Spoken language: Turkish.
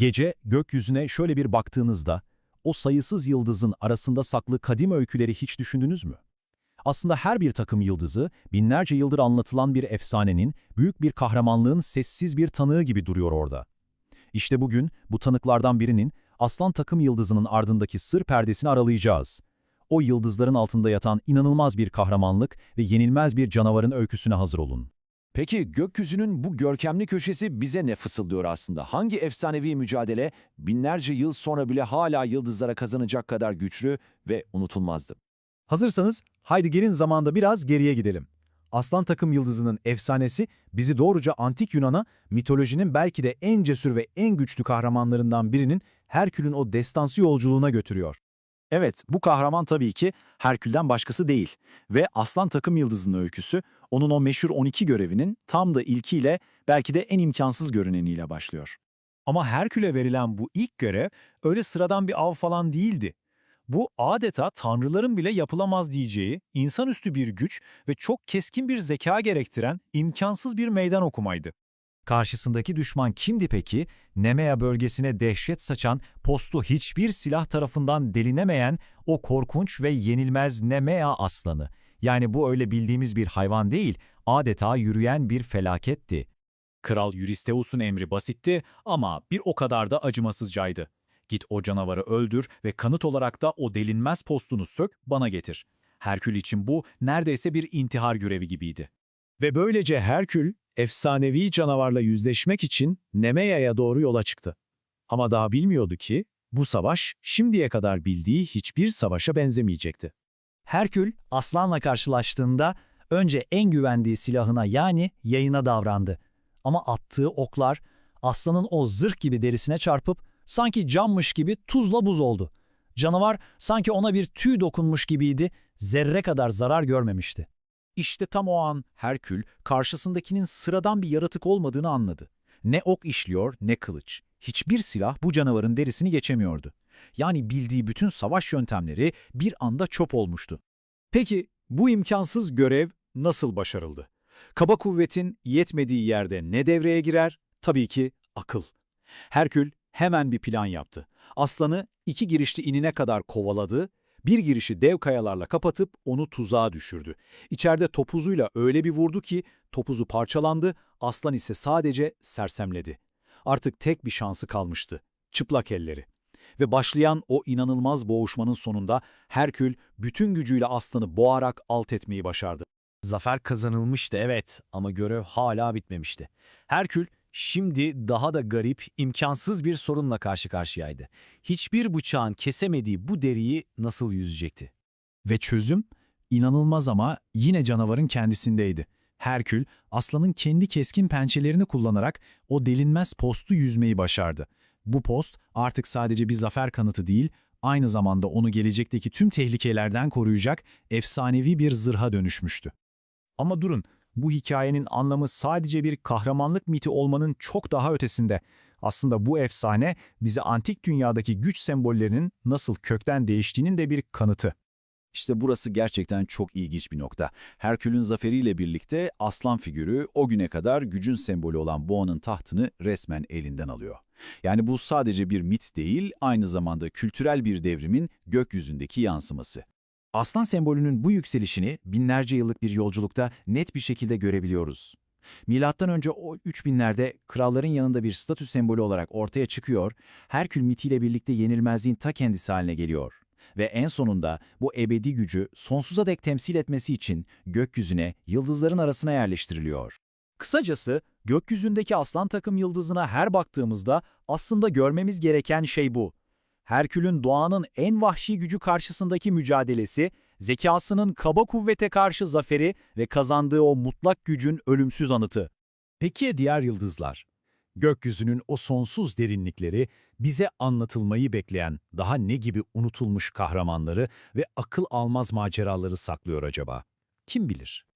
Gece gökyüzüne şöyle bir baktığınızda, o sayısız yıldızın arasında saklı kadim öyküleri hiç düşündünüz mü? Aslında her bir takım yıldızı, binlerce yıldır anlatılan bir efsanenin, büyük bir kahramanlığın sessiz bir tanığı gibi duruyor orada. İşte bugün bu tanıklardan birinin aslan takım yıldızının ardındaki sır perdesini aralayacağız. O yıldızların altında yatan inanılmaz bir kahramanlık ve yenilmez bir canavarın öyküsüne hazır olun. Peki gökyüzünün bu görkemli köşesi bize ne fısıldıyor aslında? Hangi efsanevi mücadele binlerce yıl sonra bile hala yıldızlara kazanacak kadar güçlü ve unutulmazdı? Hazırsanız haydi gelin zamanda biraz geriye gidelim. Aslan takım yıldızının efsanesi bizi doğruca antik Yunan'a mitolojinin belki de en cesur ve en güçlü kahramanlarından birinin Herkül'ün o destansı yolculuğuna götürüyor. Evet, bu kahraman tabii ki Herkül'den başkası değil ve Aslan Takım Yıldızı'nın öyküsü onun o meşhur 12 görevinin tam da ilkiyle belki de en imkansız görüneniyle başlıyor. Ama Herkül'e verilen bu ilk görev öyle sıradan bir av falan değildi. Bu adeta tanrıların bile yapılamaz diyeceği, insanüstü bir güç ve çok keskin bir zeka gerektiren imkansız bir meydan okumaydı. Karşısındaki düşman kimdi peki? Nemea bölgesine dehşet saçan, postu hiçbir silah tarafından delinemeyen o korkunç ve yenilmez Nemea aslanı. Yani bu öyle bildiğimiz bir hayvan değil, adeta yürüyen bir felaketti. Kral Eurystheus'un emri basitti ama bir o kadar da acımasızcaydı. Git o canavarı öldür ve kanıt olarak da o delinmez postunu sök, bana getir. Herkül için bu neredeyse bir intihar görevi gibiydi. Ve böylece Herkül, efsanevi canavarla yüzleşmek için Nemea'ya doğru yola çıktı. Ama daha bilmiyordu ki, bu savaş şimdiye kadar bildiği hiçbir savaşa benzemeyecekti. Herkül, aslanla karşılaştığında önce en güvendiği silahına yani yayına davrandı. Ama attığı oklar aslanın o zırh gibi derisine çarpıp sanki cammış gibi tuzla buz oldu. Canavar sanki ona bir tüy dokunmuş gibiydi, zerre kadar zarar görmemişti. İşte tam o an Herkül karşısındakinin sıradan bir yaratık olmadığını anladı. Ne ok işliyor ne kılıç. Hiçbir silah bu canavarın derisini geçemiyordu. Yani bildiği bütün savaş yöntemleri bir anda çöp olmuştu. Peki bu imkansız görev nasıl başarıldı? Kaba kuvvetin yetmediği yerde ne devreye girer? Tabii ki akıl. Herkül hemen bir plan yaptı. Aslanı iki girişli inine kadar kovaladı, bir girişi dev kayalarla kapatıp onu tuzağa düşürdü. İçeride topuzuyla öyle bir vurdu ki topuzu parçalandı, aslan ise sadece sersemledi. Artık tek bir şansı kalmıştı, çıplak elleri. Ve başlayan o inanılmaz boğuşmanın sonunda Herkül bütün gücüyle aslanı boğarak alt etmeyi başardı. Zafer kazanılmıştı evet ama görev hala bitmemişti. Herkül şimdi daha da garip, imkansız bir sorunla karşı karşıyaydı. Hiçbir bıçağın kesemediği bu deriyi nasıl yüzecekti? Ve çözüm inanılmaz ama yine canavarın kendisindeydi. Herkül, aslanın kendi keskin pençelerini kullanarak o delinmez postu yüzmeyi başardı. Bu post artık sadece bir zafer kanıtı değil, aynı zamanda onu gelecekteki tüm tehlikelerden koruyacak efsanevi bir zırha dönüşmüştü. Ama durun, bu hikayenin anlamı sadece bir kahramanlık miti olmanın çok daha ötesinde. Aslında bu efsane bize antik dünyadaki güç sembollerinin nasıl kökten değiştiğinin de bir kanıtı. İşte burası gerçekten çok ilginç bir nokta. Herkül'ün zaferiyle birlikte aslan figürü o güne kadar gücün sembolü olan boğanın tahtını resmen elinden alıyor. Yani bu sadece bir mit değil, aynı zamanda kültürel bir devrimin gökyüzündeki yansıması. Aslan sembolünün bu yükselişini binlerce yıllık bir yolculukta net bir şekilde görebiliyoruz. Milattan önce o 3000'lerde kralların yanında bir statü sembolü olarak ortaya çıkıyor, Herkül mitiyle birlikte yenilmezliğin ta kendisi haline geliyor. Ve en sonunda bu ebedi gücü sonsuza dek temsil etmesi için gökyüzüne, yıldızların arasına yerleştiriliyor. Kısacası gökyüzündeki aslan takım yıldızına her baktığımızda aslında görmemiz gereken şey bu. Herkül'ün doğanın en vahşi gücü karşısındaki mücadelesi, zekasının kaba kuvvete karşı zaferi ve kazandığı o mutlak gücün ölümsüz anıtı. Peki diğer yıldızlar? Gökyüzünün o sonsuz derinlikleri bize anlatılmayı bekleyen daha ne gibi unutulmuş kahramanları ve akıl almaz maceraları saklıyor acaba? Kim bilir?